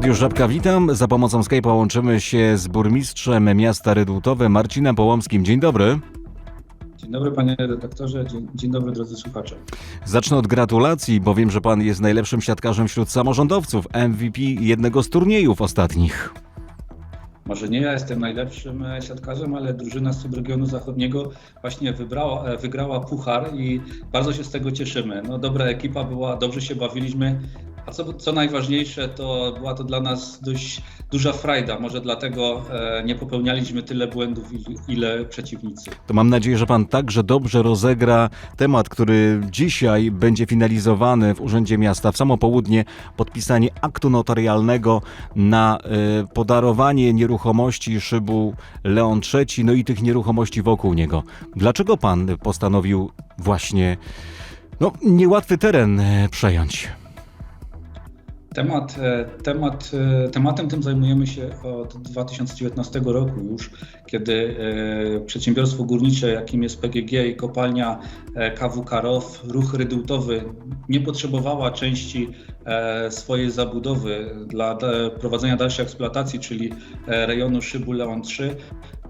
Arkadiusz Żabka, witam. Za pomocą Skype'a łączymy się z burmistrzem miasta Redutowe Marcinem Połomskim. Dzień dobry. Dzień dobry panie redaktorze, dzień, dzień dobry drodzy słuchacze. Zacznę od gratulacji, bo wiem, że pan jest najlepszym siatkarzem wśród samorządowców, MVP jednego z turniejów ostatnich. Może nie ja jestem najlepszym e, siatkarzem, ale drużyna z subregionu zachodniego właśnie wybrała, e, wygrała puchar i bardzo się z tego cieszymy. No, dobra ekipa była, dobrze się bawiliśmy, a co, co najważniejsze, to była to dla nas dość duża frajda. Może dlatego e, nie popełnialiśmy tyle błędów, ile, przeciwnicy. To mam nadzieję, że pan także dobrze rozegra temat, który dzisiaj będzie finalizowany w Urzędzie Miasta w samo południe. Podpisanie aktu notarialnego na e, podarowanie nieruchomości szybu Leon III, no i tych nieruchomości wokół niego. Dlaczego pan postanowił właśnie no, niełatwy teren e, przejąć? Temat, e, temat, e, tematem tym zajmujemy się od 2019 roku już, kiedy e, przedsiębiorstwo górnicze, jakim jest PGG i kopalnia KWK ROW, ruch redutowy, nie potrzebowała części swojej zabudowy dla prowadzenia dalszej eksploatacji, czyli rejonu szybu Leon 3,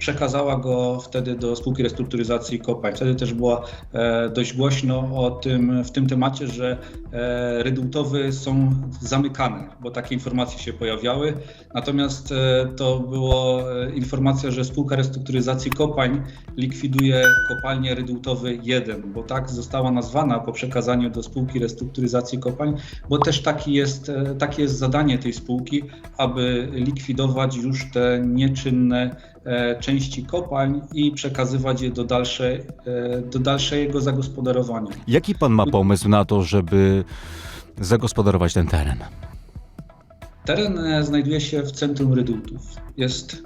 przekazała go wtedy do spółki restrukturyzacji kopalń. Wtedy też było e, dość głośno o tym, w tym temacie, że e, redutowy są zamykane, bo takie informacje się pojawiały. Natomiast e, to była informacja, że spółka restrukturyzacji kopalń likwiduje kopalnię redutowy 1, bo tak została nazwana po przekazaniu do spółki restrukturyzacji kopalń, bo też taki jest, takie jest zadanie tej spółki, aby likwidować już te nieczynne e, części kopalń i przekazywać je do, dalszej, e, do dalszego zagospodarowania. Jaki pan ma pomysł na to, żeby zagospodarować ten teren? Teren e, znajduje się w centrum Redutów. Jest,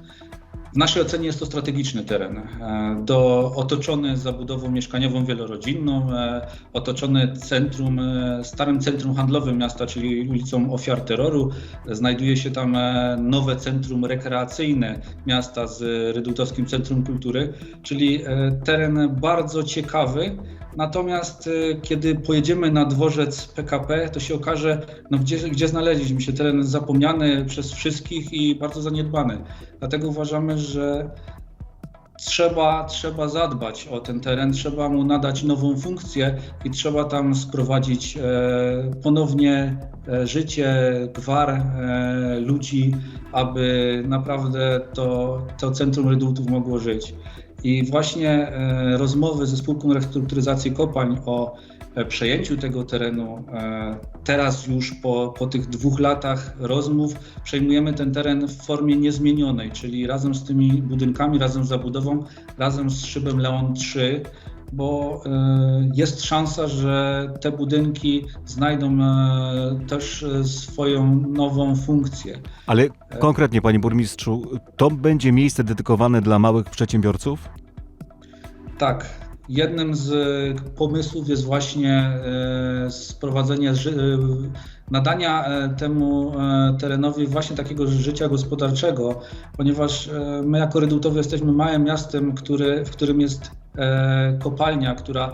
w naszej ocenie jest to strategiczny teren, e, do, otoczony zabudową mieszkaniową wielorodzinną, e, otoczony centrum, e, starym centrum handlowym miasta, czyli ulicą Ofiar Terroru. Znajduje się tam nowe centrum rekreacyjne miasta z Redutowskim Centrum Kultury, czyli teren bardzo ciekawy, Natomiast y, kiedy pojedziemy na dworzec PKP, to się okaże, no gdzie, gdzie znaleźliśmy się teren zapomniany przez wszystkich i bardzo zaniedbany. Dlatego uważamy, że trzeba, trzeba zadbać o ten teren, trzeba mu nadać nową funkcję i trzeba tam sprowadzić e, ponownie e, życie, gwar e, ludzi, aby naprawdę to, to centrum redutów mogło żyć. I właśnie e, rozmowy ze spółką restrukturyzacji kopalń o e, przejęciu tego terenu, e, teraz już po, po tych dwóch latach rozmów przejmujemy ten teren w formie niezmienionej, czyli razem z tymi budynkami, razem z zabudową, razem z szybem Leon 3, bo e, jest szansa, że te budynki znajdą e, też e, swoją nową funkcję. Ale konkretnie, panie burmistrzu, to będzie miejsce dedykowane dla małych przedsiębiorców? Tak. Jednym z pomysłów jest właśnie e, sprowadzenie, e, nadania e, temu e, terenowi właśnie takiego życia gospodarczego, ponieważ e, my jako Redutowy jesteśmy małym miastem, który, w którym jest e, kopalnia, która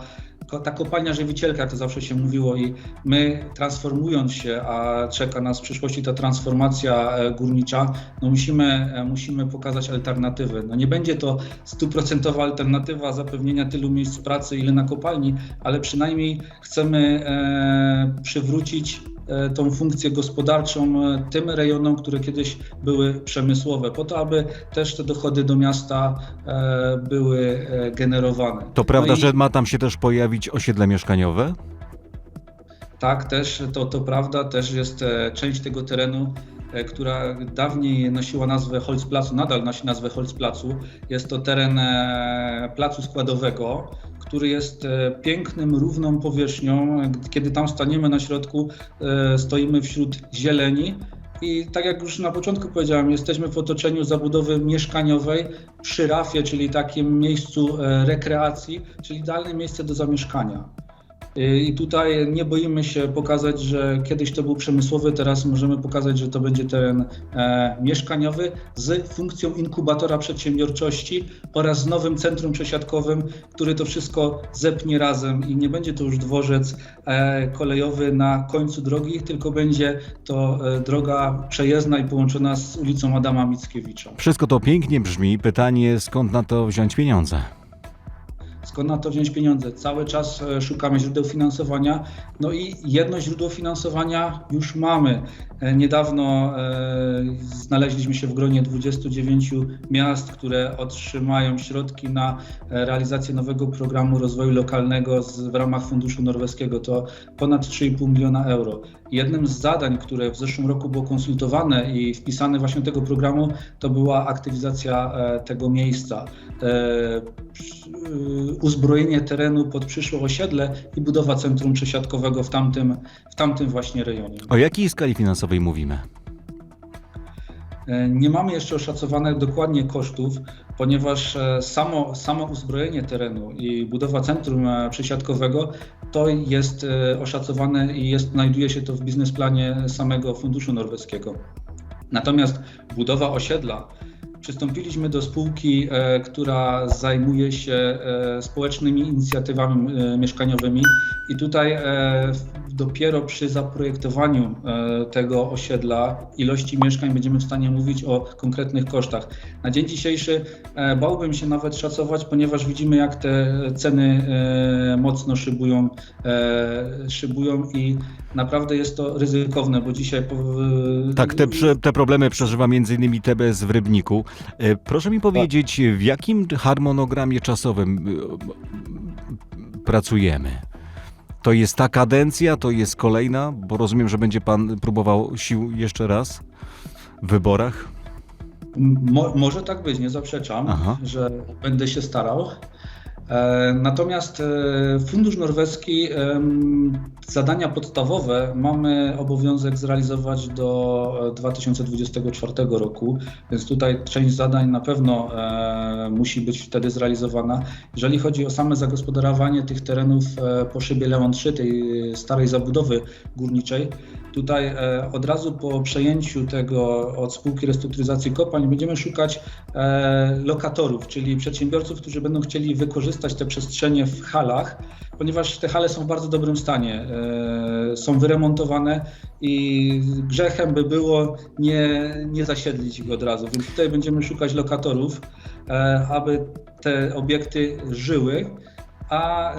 ta kopalnia żywicielka, to zawsze się mówiło i my transformując się, a czeka nas w przyszłości ta transformacja e, górnicza, no musimy, e, musimy pokazać alternatywy. No nie będzie to stuprocentowa alternatywa zapewnienia tylu miejsc pracy, ile na kopalni, ale przynajmniej chcemy e, przywrócić e, tą funkcję gospodarczą e, tym rejonom, które kiedyś były przemysłowe, po to, aby też te dochody do miasta e, były e, generowane. To prawda, No i- że ma tam się też pojawić osiedle mieszkaniowe? Tak, też to, to prawda, też jest e, część tego terenu, e, która dawniej nosiła nazwę Holzplacu, nadal nosi nazwę Holzplacu. Jest to teren e, placu składowego, który jest e, pięknym, równą powierzchnią. Kiedy tam staniemy na środku, e, stoimy wśród zieleni. I tak jak już na początku powiedziałem, jesteśmy w otoczeniu zabudowy mieszkaniowej przy rafie, czyli takim miejscu e, rekreacji, czyli idealne miejsce do zamieszkania. Y, I tutaj nie boimy się pokazać, że kiedyś to był przemysłowy, teraz możemy pokazać, że to będzie teren e, mieszkaniowy z funkcją inkubatora przedsiębiorczości oraz nowym centrum przesiadkowym, który to wszystko zepnie razem i nie będzie to już dworzec e, kolejowy na końcu drogi, tylko będzie to e, droga przejezdna i połączona z ulicą Adama Mickiewicza. Wszystko to pięknie brzmi. Pytanie, skąd na to wziąć pieniądze? Skąd na to wziąć pieniądze? Cały czas e, szukamy źródeł finansowania. No i jedno źródło finansowania już mamy. E, Niedawno e, znaleźliśmy się w gronie 29 miast, które otrzymają środki na realizację nowego programu rozwoju lokalnego w ramach Funduszu Norweskiego. To ponad 3,5 miliona euro. Jednym z zadań, które w zeszłym roku było konsultowane i wpisane właśnie tego programu, to była aktywizacja e, tego miejsca. E, y, uzbrojenie terenu pod przyszłe osiedle i budowa centrum przesiadkowego w tamtym, w tamtym właśnie rejonie. O jakiej skali finansowej mówimy? E, Nie mamy jeszcze oszacowanych dokładnie kosztów, ponieważ e, samo, samo uzbrojenie terenu i budowa centrum e, przesiadkowego to jest oszacowane i jest, znajduje się to w biznesplanie samego Funduszu Norweskiego. Natomiast budowa osiedla, przystąpiliśmy do spółki, e, która zajmuje się e, społecznymi inicjatywami e, mieszkaniowymi i tutaj dopiero przy zaprojektowaniu tego osiedla, ilości mieszkań będziemy w stanie mówić o konkretnych kosztach. Na dzień dzisiejszy bałbym się nawet szacować, ponieważ widzimy jak te ceny mocno szybują, szybują i naprawdę jest to ryzykowne, bo dzisiaj Tak, te, te problemy przeżywa m.in. TBS w Rybniku. E, Proszę mi powiedzieć, w jakim harmonogramie czasowym y, pracujemy? To jest ta kadencja, to jest kolejna, bo rozumiem, że będzie pan próbował sił jeszcze raz w wyborach. Mo, może tak być, nie zaprzeczam, Aha. że będę się starał. E, Natomiast e, Fundusz Norweski zadania podstawowe mamy obowiązek zrealizować do e, 2024 roku, więc tutaj część zadań na pewno e, musi być wtedy zrealizowana. Jeżeli chodzi o same zagospodarowanie tych terenów e, po szybie Leon 3, tej starej zabudowy górniczej, Tutaj e, od razu po przejęciu tego od spółki restrukturyzacji kopalń będziemy szukać e, lokatorów, czyli przedsiębiorców, którzy będą chcieli wykorzystać te przestrzenie w halach, ponieważ te hale są w bardzo dobrym stanie, e, są wyremontowane i grzechem by było nie, nie zasiedlić ich od razu. Więc tutaj będziemy szukać lokatorów, aby te obiekty żyły a e,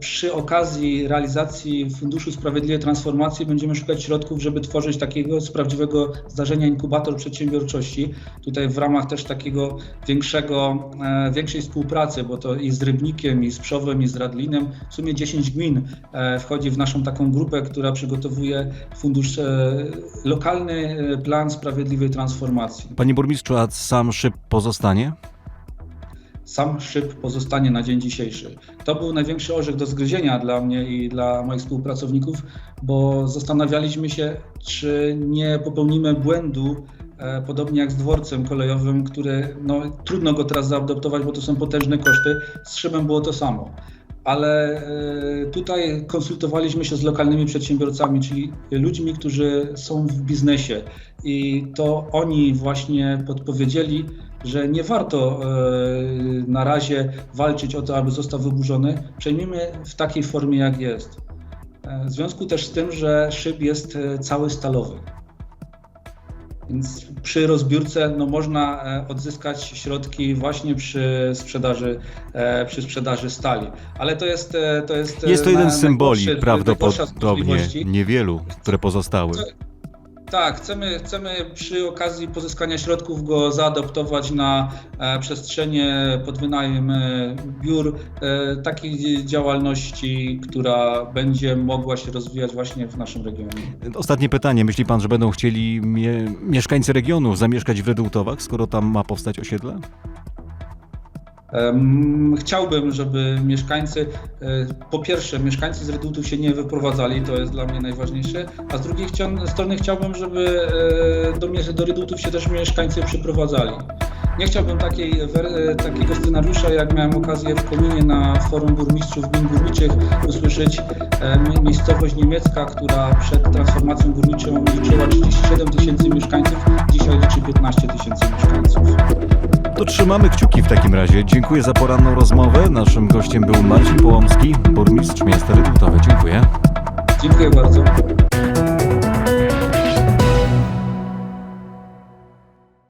przy okazji realizacji Funduszu Sprawiedliwej Transformacji będziemy szukać środków, żeby tworzyć takiego z prawdziwego zdarzenia inkubator przedsiębiorczości. Tutaj w ramach też takiego większego, e, większej współpracy, bo to i z Rybnikiem, i z Przowem, i z Radlinem. W sumie 10 gmin e, wchodzi w naszą taką grupę, która przygotowuje fundusz, lokalny plan sprawiedliwej transformacji. Panie burmistrzu, a sam szyb pozostanie? Sam szyb pozostanie na dzień dzisiejszy. To był największy orzech do zgryzienia dla mnie i dla moich współpracowników, bo zastanawialiśmy się, czy nie popełnimy błędu, e, podobnie jak z dworcem kolejowym, który no, trudno go teraz zaadoptować, bo to są potężne koszty. Z szybem było to samo. Ale e, tutaj konsultowaliśmy się z lokalnymi przedsiębiorcami, czyli ludźmi, którzy są w biznesie i to oni właśnie podpowiedzieli, że nie warto e, na razie walczyć o to, aby został wyburzony. Przejmijmy w takiej formie, jak jest. E, W związku też z tym, że szyb jest e, cały stalowy. Więc przy rozbiórce no, można e, odzyskać środki właśnie przy sprzedaży, e, przy sprzedaży stali. Ale to jest. e, To jest, e, Jest to jeden z symboli, najgorszy- prawdopodobnie niewielu, które pozostały. Tak, chcemy, chcemy przy okazji pozyskania środków go zaadoptować na e, przestrzenie pod wynajem e, biur e, takiej działalności, która będzie mogła się rozwijać właśnie w naszym regionie. Ostatnie pytanie. Myśli pan, że będą chcieli mie- mieszkańcy regionu zamieszkać w Redutowach, skoro tam ma powstać osiedle? Chciałbym, żeby mieszkańcy, e, po pierwsze, mieszkańcy z Redutów się nie wyprowadzali, to jest dla mnie najważniejsze, a z drugiej strony chciałbym, żeby e, do, do Redutów się też mieszkańcy przyprowadzali. Nie chciałbym takiej, wer- takiego scenariusza, jak miałem okazję w Kominie na forum burmistrzów gmin górniczych usłyszeć e, mi- miejscowość niemiecka, która przed transformacją górniczą liczyła 37 tysięcy mieszkańców, dzisiaj liczy 15 tysięcy mieszkańców. To trzymamy kciuki w takim razie. Dziękuję za poranną rozmowę. Naszym gościem był Marcin Połomski, burmistrz miasta Rydułtowe. Dziękuję. Dziękuję bardzo.